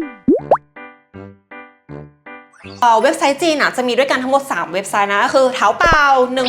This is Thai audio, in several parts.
Mm-hmm. เอ่อเว็บไซต์จีนอะจะมีด้วยกันทั้งหมด 3 เว็บไซต์นะก็คือเท้าเปล่า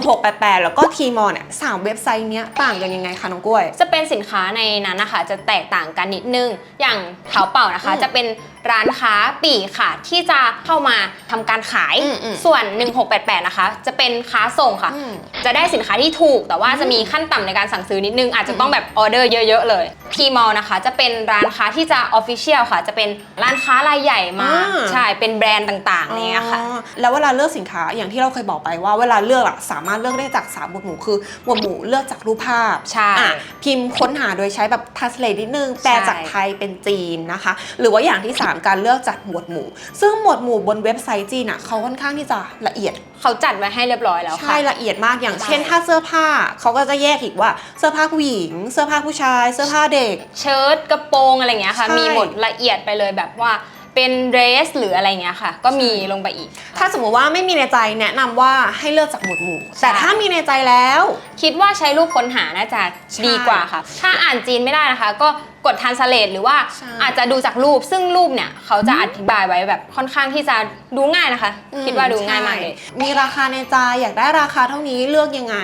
1688 แล้วก็ทีมอเนี่ยสามเว็บไซต์เนี้ยต่างกันยังไงคะน้องกล้วย จะเป็นสินค้าในนั้นนะคะ จะแตกต่างกันนิดนึง อย่างเท้าเป่านะคะอืมจะเป็นร้านค้าปลีกค่ะ ที่จะเข้ามาทำการขายอืมอืมส่วน 1688 นะคะ จะเป็นค้าส่งค่ะอืมจะได้สินค้าที่ถูก แต่ว่าจะมีขั้นต่ำในการสั่งซื้อนิดนึง อาจจะต้องแบบออเดอร์เยอะๆเลยทีมอลนะคะ จะเป็นร้านค้าที่จะออฟฟิเชียลค่ะ จะเป็นร้านค้ารายใหญ่มาอ่าใช่ เป็นแบรนด์ต่างๆอะไรเงี้ยค่ะอ๋อแล้วเวลาเลือกสินค้าอย่างที่เราเคยบอกไปว่าเวลาเลือกอะสามารถเลือกได้จาก3หมวดหมู่คือหมวดหมู่เลือกจากรูปภาพใช่อะพิมพ์ค้นหาโดยใช้แบบ translate นิดนึงแปลจากไทยเป็นจีนนะคะ หรือว่าอย่างที่ 3 การเลือกจากหมวดหมู่ ซึ่งหมวดหมู่บนเว็บไซต์จีนอะเขาค่อนข้างที่จะละเอียดเขาจัดไว้ให้เรียบร้อยแล้วค่ะใช่ละเอียดมากอย่างเช่นใช่ถ้าเสื้อผ้าเขาก็จะแยกอีกว่าเสื้อผ้าผู้หญิง เสื้อผ้าผู้ชาย เสื้อผ้าเด็ก เชิ้ตกระโปรงอะไรเงี้ยค่ะใช่มีหมดละเอียดไปเลยแบบว่า เป็นเดรสหรืออะไรเงี้ยค่ะ ก็มีลงไปอีก ถ้าสมมติว่าไม่มีในใจแนะนำว่าให้เลือกจากหมวดหมู่ใช่แต่ถ้ามีในใจแล้ว คิดว่าใช้รูปค้นหาน่าจะใช่ดีกว่าค่ะ ถ้าอ่านจีนไม่ได้นะคะ ก็กดทันสเลตหรือว่าใช่อาจจะดูจากรูปซึ่งรูปเนี่ยเขาจะอธิบายไว้แบบค่อนข้างที่จะดูง่ายนะคะคิดว่าดูง่ายมากเลย ใช่มีราคาในใจอยากได้ราคาเท่านี้เลือกยังไง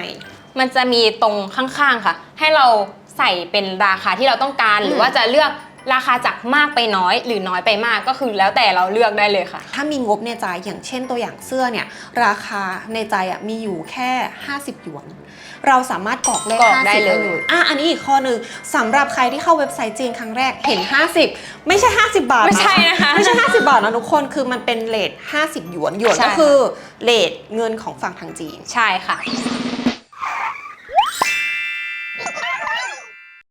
มันจะมีตรงข้างๆค่ะ ให้เราใส่เป็นราคาที่เราต้องการอืมหรือว่าจะเลือก ราคาจากมากไปน้อย หรือน้อยไปมากก็คือแล้วแต่เราเลือกได้เลยค่ะ ถ้ามีงบในใจอย่างเช่นตัวอย่างเสื้อเนี่ยราคาในใจอะมีอยู่แค่ 50หยวน เราสามารถกรอกเลขกรอก50ได้เลยอะอันนี้อีกข้อหนึ่งสำหรับใครที่เข้าเว็บไซต์จีนครั้งแรกเห็น 50 ไม่ใช่ 50 บาทไม่ใช่นะคะ ไม่ใช่ 50 บาทนะทุกคน คือมันเป็นเลท50 หยวน หยวนใช่ ก็คือเลทเงินของฝั่งทางจีน ใช่ค่ะ